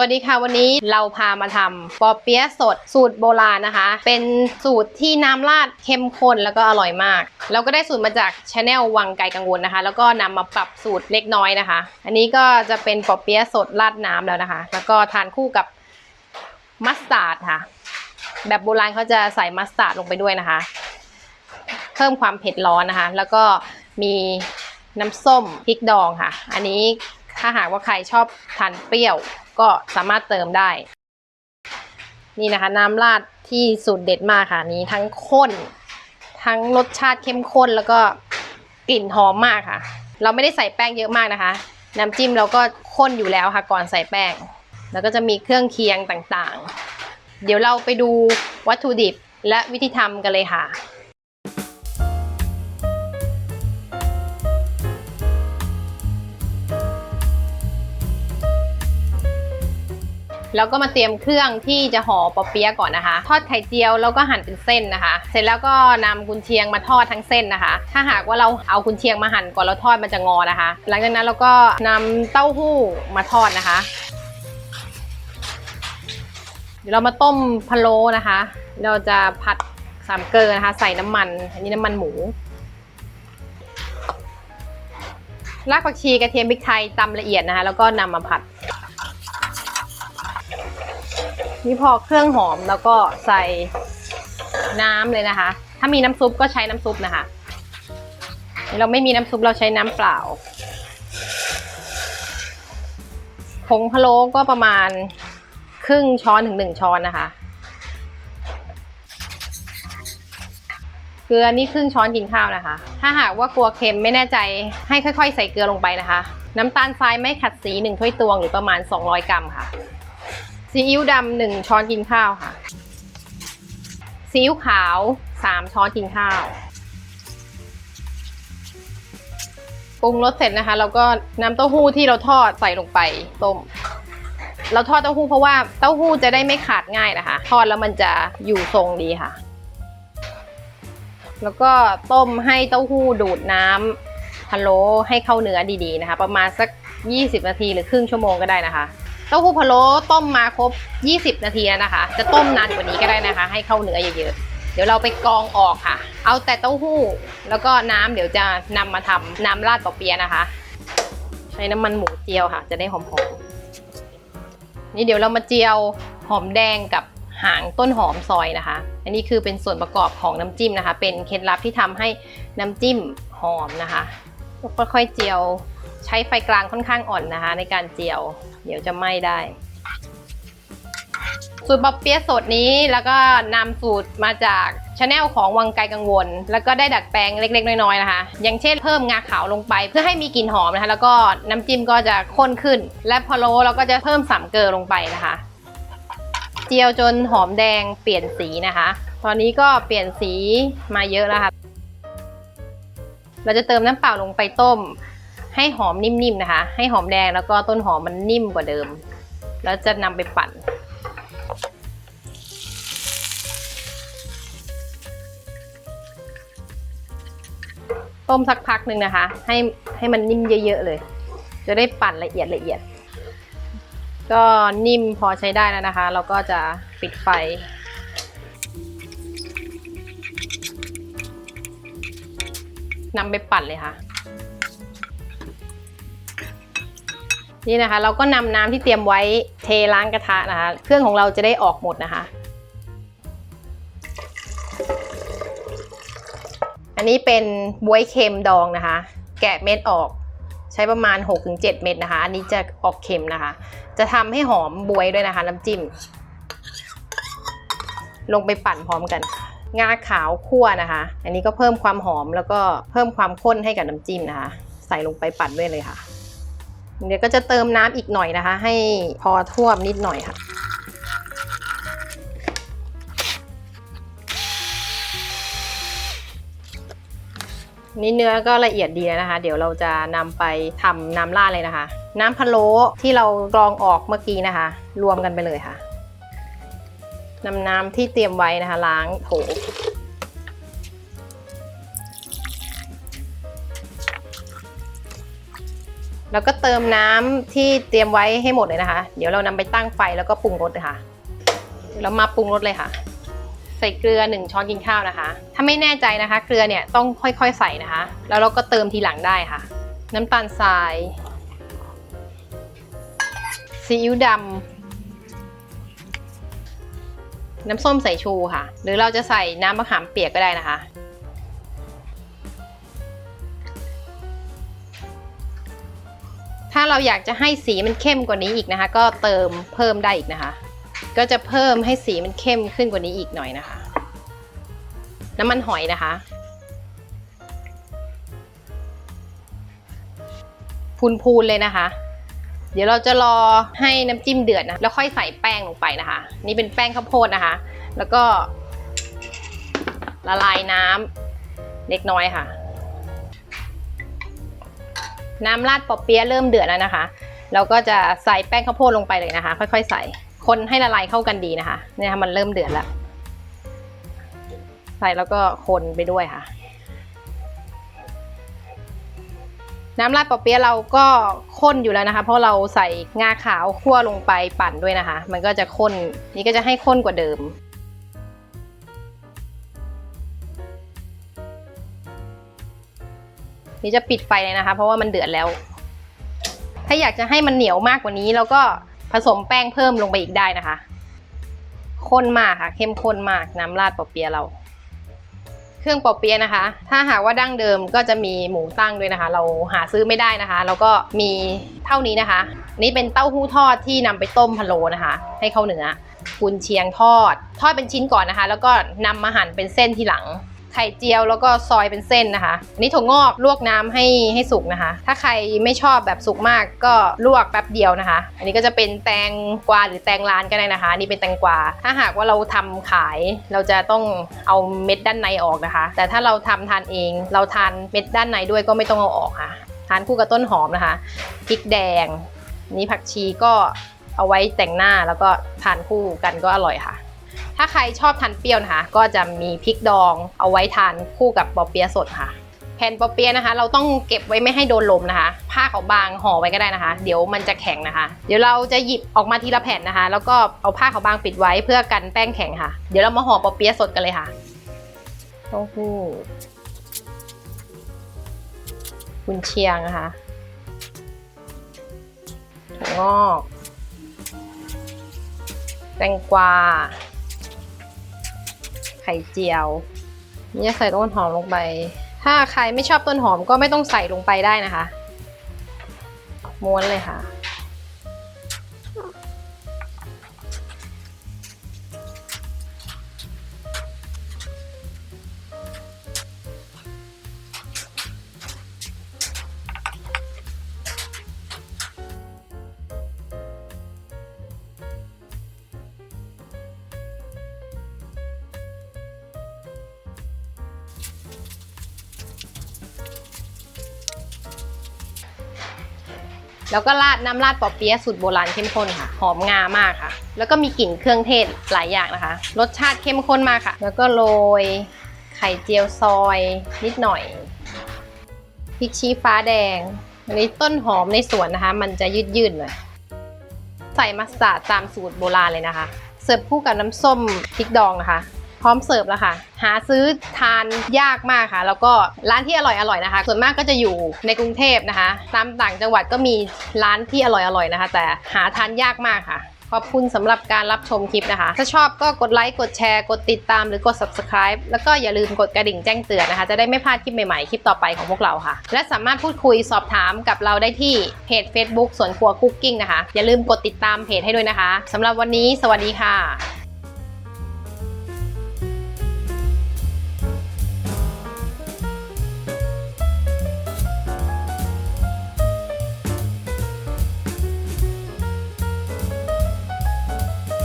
วัสดีค่ะวันนี้เราพามาทำปอเปี๊ยะสดสูตรโบราณนะคะ เป็นสูตรที่น้ำราดเข้มข้นแล้วก็อร่อยมาก เราก็ได้สูตรมาจากชาแนลวังไกลกังวลนะคะ แล้วก็นำมาปรับสูตรเล็กน้อยนะคะ อันนี้ก็จะเป็นปอเปี๊ยะสดราดน้ำแล้วนะคะ แล้วก็ทานคู่กับมัสตาร์ดค่ะ แบบโบราณเขาจะใส่มัสตาร์ดลงไปด้วยนะคะ เพิ่มความเผ็ดร้อนนะคะ แล้วก็มีน้ำส้มพริกดองค่ะ อันนี้ถ้าหากว่าใครชอบทานเปรี้ยว ก็สามารถเติมได้ นี่นะคะ น้ำราดที่สูตรเด็ดมากค่ะนี้ทั้งข้น ทั้งรสชาติเข้มข้นแล้วก็กลิ่นหอมมากค่ะ เราไม่ได้ใส่แป้งเยอะมากนะคะ น้ำจิ้มเราก็ข้นอยู่แล้วค่ะ ก่อนใส่แป้ง แล้วก็จะมีเครื่องเคียงต่างๆ เดี๋ยวเราไปดูวัตถุดิบและวิธีทำกันเลยค่ะ แล้วก็มาเตรียมเครื่องที่จะห่อปอเปี๊ยะก่อนนะคะ ทอดไข่เจียวแล้วก็หั่นเป็นเส้นนะคะ เสร็จแล้วก็นำกุนเชียงมาทอดทั้งเส้นนะคะ ถ้าหากว่าเราเอากุนเชียงมาหั่นก่อนแล้วทอดมันจะงอนะคะ หลังจากนั้นเราก็นำเต้าหู้มาทอดนะคะ เดี๋ยวเรามาต้มพะโล้นะคะ เราจะผัดสามเกลือนะคะ ใส่น้ำมัน อันนี้น้ำมันหมูรากผักชีกระเทียมพริกไทยตำละเอียดนะคะ แล้วก็นำมาผัด นี่พอเครื่องหอมแล้วก็ใส่น้ำเลยนะคะ ถ้ามีน้ำซุปก็ใช้น้ำซุปนะคะ เราไม่มีน้ำซุปเราใช้น้ำเปล่า ผงพะโล้ก็ประมาณครึ่งช้อนถึงหนึ่งช้อนนะคะ เกลือนี่ครึ่งช้อนกินข้าวนะคะ ถ้าหากว่ากลัวเค็มไม่แน่ใจให้ค่อย ๆ ใส่เกลือลงไปนะคะ น้ำตาลทรายไม่ขัดสีหนึ่งถ้วยตวงหรือประมาณ 200 กรัมค่ะ ซีอิ๊วดำหนึ่งช้อนกินข้าวค่ะ ซีอิ๊วขาวสามช้อนกินข้าว ปรุงรสเสร็จนะคะแล้วก็น้ำเต้าหู้ที่เราทอดใส่ลงไปต้ม เราทอดเต้าหู้เพราะว่าเต้าหู้จะได้ไม่ขาดง่ายนะคะ ทอดแล้วมันจะอยู่ทรงดีค่ะ แล้วก็ต้มให้เต้าหู้ดูดน้ำพะโล้ให้เข้าเนื้อดีๆนะคะ ประมาณสัก 20 นาทีหรือครึ่งชั่วโมงก็ได้นะคะ เต้าหู้พะโล้ต้มมาครบ 20 นาทีนะคะ จะต้มนานกว่านี้ก็ได้นะคะ ให้เข้าเนื้อเยอะๆ เดี๋ยวเราไปกรองออกค่ะ เอาแต่เต้าหู้ แล้วก็น้ำเดี๋ยวจะนำมาทำน้ำราดปอเปียะนะคะ ใช้น้ำมันหมูเจียวค่ะ จะได้หอมๆ นี่เดี๋ยวเรามาเจียวหอมแดงกับหางต้นหอมซอยนะคะ อันนี้คือเป็นส่วนประกอบของน้ำจิ้มนะคะ เป็นเคล็ดลับที่ทำให้น้ำจิ้มหอมนะคะค่อยๆเจียว ใช้ไฟกลางค่อนข้างอ่อนนะคะ ในการเจียว เดี๋ยวจะไหม้ได้ สูตรบอบเปี๊ยะสดนี้แล้วก็นำสูตรมาจากชาแนลของวังไกลกังวล แล้วก็ได้ดัดแปลงเล็กๆ น้อยๆนะคะ อย่างเช่นเพิ่มงาขาวลงไป เพื่อให้มีกลิ่นหอมนะคะ แล้วก็น้ำจิ้มก็จะข้นขึ้น และพะโล้เราก็จะเพิ่มสามเกลือลงไปนะคะ เจียวจนหอมแดงเปลี่ยนสีนะคะ ตอนนี้ก็เปลี่ยนสีมาเยอะแล้วค่ะเราจะเติมน้ำเปล่าลงไปต้ม ให้หอมนิ่มๆนะคะ ให้หอมแดงแล้วก็ต้นหอมมันนิ่มกว่าเดิม แล้วจะนำไปปั่น ต้มสักพักหนึ่งนะคะ ให้ให้มันนิ่มเยอะๆเลย จะได้ปั่นละเอียดละเอียด ก็นิ่มพอใช้ได้แล้วนะคะ เราก็จะปิดไฟนำไปปั่นเลยค่ะ นี่นะคะ เราก็นำน้ำที่เตรียมไว้เทล้างกระทะนะคะ เครื่องของเราจะได้ออกหมดนะคะ อันนี้เป็นบวยเค็มดองนะคะ แกะเม็ดออกใช้ประมาณ 6-7 เม็ดนะคะ อันนี้จะออกเค็มนะคะ จะทำให้หอมบวยด้วยนะคะ น้ำจิ้ม ลงไปปั่นพร้อมกันงาขาวคั่วนะคะ อันนี้ก็เพิ่มความหอมแล้วก็เพิ่มความข้นให้กับน้ำจิ้มนะคะ ใส่ลงไปปั่นด้วยเลยค่ะ เดี๋ยวก็จะเติมน้ำอีกหน่อยนะคะ ให้พอท่วมนิดหน่อยค่ะ นี่เนื้อก็ละเอียดดีนะคะ เดี๋ยวเราจะนำไปทำน้ำราดเลยนะคะ น้ำพะโล้ที่เรากรองออกเมื่อกี้นะคะ รวมกันไปเลยค่ะนำน้ำที่เตรียมไว้นะคะ ล้างโถ แล้วก็เติมน้ำที่เตรียมไว้ให้หมดเลยนะคะ เดี๋ยวเรานำไปตั้งไฟแล้วก็ปรุงรสเลยค่ะเดี๋ยวเรามาปรุงรสเลยค่ะ ใส่เกลือ1ช้อนกินข้าวนะคะ ถ้าไม่แน่ใจนะคะ เกลือเนี่ยต้องค่อยๆใส่นะคะ แล้วเราก็เติมทีหลังได้ค่ะ น้ำตาลทรายซีอิ๊วดำน้ำส้มสายชูค่ะ หรือเราจะใส่น้ำมะขามเปียกก็ได้นะคะ ถ้าเราอยากจะให้สีมันเข้มกว่านี้อีกนะคะ ก็เติมเพิ่มได้อีกนะคะ ก็จะเพิ่มให้สีมันเข้มขึ้นกว่านี้อีกหน่อยนะคะ น้ำมันหอยนะคะพูนๆเลยนะคะ เดี๋ยวเราจะรอให้น้ำจิ้มเดือดนะแล้วค่อยใส่แป้งลงไปนะคะ นี่เป็นแป้งข้าวโพดนะคะ แล้วก็ละลายน้ำเล็กน้อยค่ะ น้ำราดปอเปี๊ยะเริ่มเดือดแล้วนะคะ เราก็จะใส่แป้งข้าวโพดลงไปเลยนะคะ ค่อยๆ ใส่ คนให้ละลายเข้ากันดีนะคะ เนี่ยมันเริ่มเดือดแล้ว ใส่แล้วก็คนไปด้วยค่ะ น้ำราดปอเปี๊ยะเราก็ข้นอยู่แล้วนะคะ เพราะเราใส่งาขาวคั่วลงไปปั่นด้วยนะคะ มันก็จะข้น นี่ก็จะให้ข้นกว่าเดิม นี่จะปิดไฟเลยนะคะ เพราะว่ามันเดือดแล้ว ถ้าอยากจะให้มันเหนียวมากกว่านี้เราก็ผสมแป้งเพิ่มลงไปอีกได้นะคะข้นมากค่ะ เข้มข้นมากน้ำราดปอเปี๊ยะเรา เครื่องปอเปี๊ยะนะคะ ถ้าหากว่าดั้งเดิมก็จะมีหมูตั้งด้วยนะคะ เราหาซื้อไม่ได้นะคะ แล้วก็มีเท่านี้นะคะ นี่เป็นเต้าหู้ทอดที่นำไปต้มพะโล้นะคะ ให้เข้าเนื้อกุนเชียงทอด ทอดเป็นชิ้นก่อนนะคะ แล้วก็นำมาหั่นเป็นเส้นทีหลัง ไข่เจียวแล้วก็ซอยเป็นเส้นนะคะอันนี่ถั่วงอกลวกน้ำให้ให้สุกนะคะ ถ้าใครไม่ชอบแบบสุกมากก็ลวกแป๊บเดียวนะคะ อันนี้ก็จะเป็นแตงกวาหรือแตงร้านก็ได้นะคะ นี่เป็นแตงกวา ถ้าหากว่าเราทำขายเราจะต้องเอาเม็ดด้านในออกนะคะ แต่ถ้าเราทำทานเองเราทานเม็ดด้านในด้วยก็ไม่ต้องเอาออกค่ะ ทานคู่กับต้นหอมนะคะพริกแดง นี่ผักชีก็เอาไว้แต่งหน้าแล้วก็ทานคู่กันก็อร่อยค่ะ ถ้าใครชอบทานเปรี้ยวนะคะ ก็จะมีพริกดองเอาไว้ทานคู่กับปอเปี๊ยะสดค่ะ แผ่นปอเปี๊ยะนะคะ เราต้องเก็บไว้ไม่ให้โดนลมนะคะ ผ้าขาวบางห่อไว้ก็ได้นะคะ เดี๋ยวมันจะแข็งนะคะ เดี๋ยวเราจะหยิบออกมาทีละแผ่นนะคะ แล้วก็เอาผ้าขาวบางปิดไว้เพื่อกันแป้งแข็งค่ะ เดี๋ยวเรามาห่อปอเปี๊ยะสดกันเลยค่ะเต้าหู้กุนเชียงนะคะถั่วงอก แตงกวาไข่เจียวนี่ยใส่ต้นหอมลงไป ถ้าใครไม่ชอบต้นหอมก็ไม่ต้องใส่ลงไปได้นะคะ ม้วนเลยค่ะ แล้วก็ราดน้ำราดปอเปี๊ยะสูตรโบราณเข้มข้นค่ะ หอมงามากค่ะ แล้วก็มีกลิ่นเครื่องเทศหลายอย่างนะคะ รสชาติเข้มข้นมากค่ะ แล้วก็โรยไข่เจียวซอยนิดหน่อยพริกชี้ฟ้าแดง อันนี้ต้นหอมในสวนนะคะ มันจะยืดยืดๆหน่อย ใส่มัสตาร์ดตามสูตรโบราณเลยนะคะ เสิร์ฟคู่กับน้ำส้มพริกดองนะคะ พร้อมเสิร์ฟแล้วค่ะ หาซื้อทานยากมากค่ะ แล้วก็ร้านที่อร่อยอร่อยๆนะคะ ส่วนมากก็จะอยู่ในกรุงเทพนะคะ ตามต่างจังหวัดก็มีร้านที่อร่อยอร่อยๆนะคะ แต่หาทานยากมากค่ะขอบคุณสำหรับการรับชมคลิปนะคะ ถ้าชอบก็กดไลค์ กดแชร์ กดติดตามหรือกด subscribe แล้วก็อย่าลืมกดกระดิ่งแจ้งเตือนนะคะ จะได้ไม่พลาดคลิปใหม่ๆ คลิปต่อไปของพวกเราค่ะ และสามารถพูดคุยสอบถามกับเราได้ที่เพจ Facebook สวนครัวคุกกิ้งนะคะ อย่าลืมกดติดตามเพจให้ด้วยนะคะสำหรับวันนี้ สวัสดีค่ะ